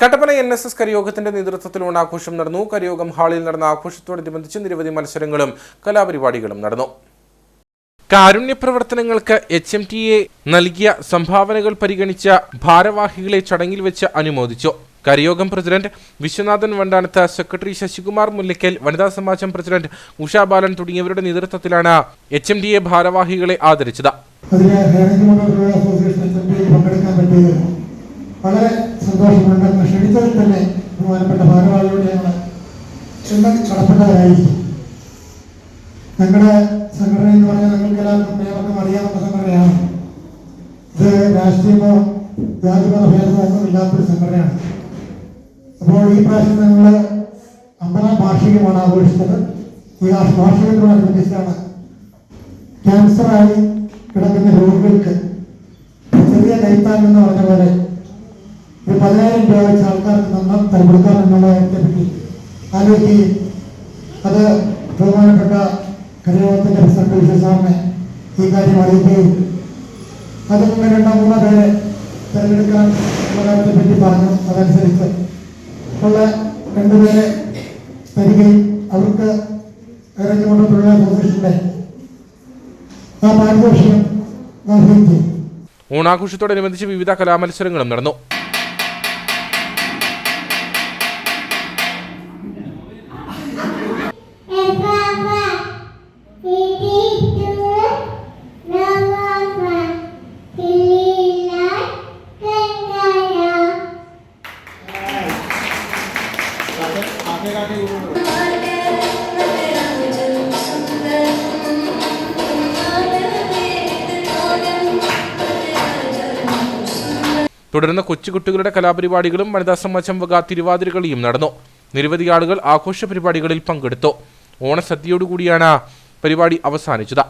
Kattappana N S S കരയോഗത്തിന്റെ നേതൃത്വത്തിൽ ഓണാഘോഷം നടന്നു. കരിയോഗം ഹാളിൽ നടന്ന ആഘോഷത്തോടനുബന്ധിച്ച് നിരവധി മത്സരങ്ങളും കലാപരിപാടികളും നടന്നു. കാരുണ്യ പ്രവർത്തനങ്ങൾക്ക് എച്ച് എം ടി എ നൽകിയ സംഭാവനകൾ പരിഗണിച്ച ഭാരവാഹികളെ ചടങ്ങിൽ വെച്ച് അനുമോദിച്ചു. കരിയോഗം പ്രസിഡന്റ് വിശ്വനാഥൻ വണ്ടാനത്ത് സെക്രട്ടറി ശശികുമാർ മുല്ലയ്ക്കൽ വനിതാ സമാജം പ്രസിഡന്റ് ഉഷാ ബാലൻ തുടങ്ങിയവരുടെ നേതൃത്വത്തിലാണ് എച്ച് എം ടി എ ഭാരവാഹികളെ ആദരിച്ചത്. സന്തോഷമുണ്ട്. എന്ന് ക്ഷണിച്ചതിൽ തന്നെ ബഹുമാനപ്പെട്ട ഭാരവാഹികളോട് ഞങ്ങൾ ക്ഷണം കടപ്പെട്ടവരായിരിക്കും ഞങ്ങളുടെ സംഘടന എന്ന് പറഞ്ഞാൽ നിങ്ങൾക്ക് എല്ലാവർക്കും ഏവർക്കും അറിയാവുന്ന സംഘടനയാണ്. ഇത് രാഷ്ട്രീയമോ ജാതിമത ഭേദമോ ഒന്നും ഇല്ലാത്തൊരു സംഘടനയാണ്. അപ്പോൾ ഈ പ്രാവശ്യം ഞങ്ങൾ അമ്പതാം വാർഷികമാണ് ആഘോഷിച്ചത്. ഈ വാർഷികത്തോടനുബന്ധിച്ചാണ് ക്യാൻസറായി കിടക്കുന്ന രോഗികൾക്ക് ചെറിയ കൈത്താൻ എന്ന് പറഞ്ഞ പോലെ പതിനായിരം രൂപ വെച്ച് ആൾക്കാർക്ക് നമ്മൾ കൊടുക്കാം എന്നുള്ള കാര്യത്തെ പറ്റി ആലോചിക്കുകയും അത് ബഹുമാനപ്പെട്ട കരയോഗത്തിന്റെ പ്രസിഡന്റ് വിശ്വസാറിനെ ഈ കാര്യം അറിയിക്കുകയും അതിൽ നിന്ന് രണ്ടോ മൂന്നോ പേരെ തിരഞ്ഞെടുക്കാൻ കാര്യത്തെ പറ്റി പറഞ്ഞു. അതനുസരിച്ച് ഉള്ള രണ്ടുപേരെ തരികയും അവർക്ക് ഇറങ്ങിക്കൊണ്ട തൊഴിലാളി ആ പാരിതോഷികം ഓണാഘോഷത്തോടനുബന്ധിച്ച് വിവിധ കലാമത്സരങ്ങളും നടന്നു. തുടർന്ന് കൊച്ചുകുട്ടികളുടെ കലാപരിപാടികളും വനിതാ സമാജം വക തിരുവാതിരകളിയും നടന്നു. നിരവധി ആളുകൾ ആഘോഷ പരിപാടികളിൽ പങ്കെടുത്തു. ഓണസദ്യയോടുകൂടിയാണ് പരിപാടി അവസാനിച്ചത്.